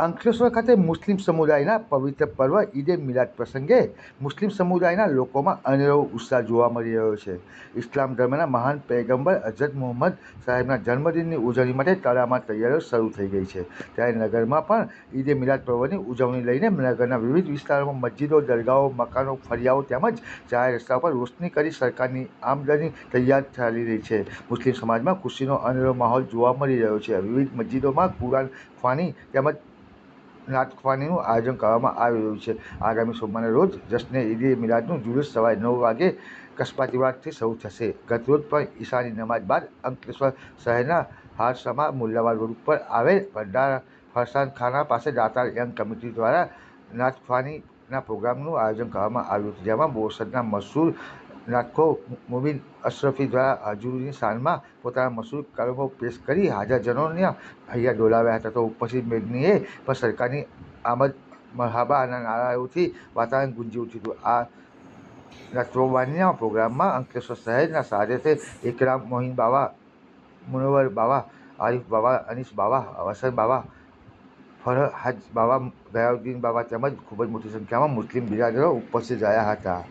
અંકલેશ્વર ખાતે મુસ્લિમ સમુદાયના પવિત્ર પર્વ ઈદે મિલાદ પ્રસંગે મુસ્લિમ સમુદાયના લોકોમાં અનેરો ઉત્સાહ જોવા મળી રહ્યો છે. ઇસ્લામ ધર્મના મહાન પૈગંબર હજરત મુહમ્મદ સાહેબના જન્મદિનની ઉજવણી માટે તળામાં તૈયારીઓ શરૂ થઈ ગઈ છે. ત્યારે નગરમાં પણ ઈદે મિલાદ પર્વની ઉજવણી લઈને નગરના વિવિધ વિસ્તારોમાં મસ્જિદો, દરગાહો, મકાનો, ફરિયાઓ તેમજ જાહેર રસ્તા પર રોશની કરી સરકારની આમદની તૈયાર ચાલી રહી છે. મુસ્લિમ સમાજમાં ખુશીનો અનેરો માહોલ જોવા મળી રહ્યો છે. વિવિધ મસ્જિદોમાં કુરાન ખ્વાની તેમજ નાતખ્વાનીનું આયોજન કરવામાં આવી રહ્યું છે. આગામી સોમવારના રોજ જશ્ન ઈદે મિલાદનું જુલુસ સવારે નવ વાગે કસ્બાતીવાડથી શરૂ થશે. ગતરોજ પણ ઈશાની નમાજ બાદ અંકલેશ્વર શહેરના હારસામાં મુલ્લાવાડ રોડ ઉપર આવેલ ભંડારા ફરસાનખાના પાસે દાતાર યંગ કમિટી દ્વારા નાતખ્વાનીના પ્રોગ્રામનું આયોજન કરવામાં આવ્યું હતું, જેમાં બોરસદના મશહૂર નાતખો મુબીન અશરફી દ્વારા હજુરની શાનમાં પોતાના મશહૂર કલમો પેશ કરી હાજરજનોના હૈયા ડોલાવ્યા હતા. તો ઉપસ્થિત મેદનીએ પણ સરકારની આમદ મહાબાના નારાઓથી વાતાવરણ ગુંજી ઉઠ્યું હતું. આ નત્રોબાનીના પ્રોગ્રામમાં અંકલેશ્વર શહેરના સાદતે ઇકરામ મોહીન બાવા મુનવ્વર બાવા, આરિફ બાવા, અનીશ બાવા વસન બાવા, ફરહાજ બાવા ગયાઉદ્દીન બાવા તેમજ ખૂબ જ મોટી સંખ્યામાં મુસ્લિમ બિરાદરો ઉપસ્થિત રહ્યા હતા.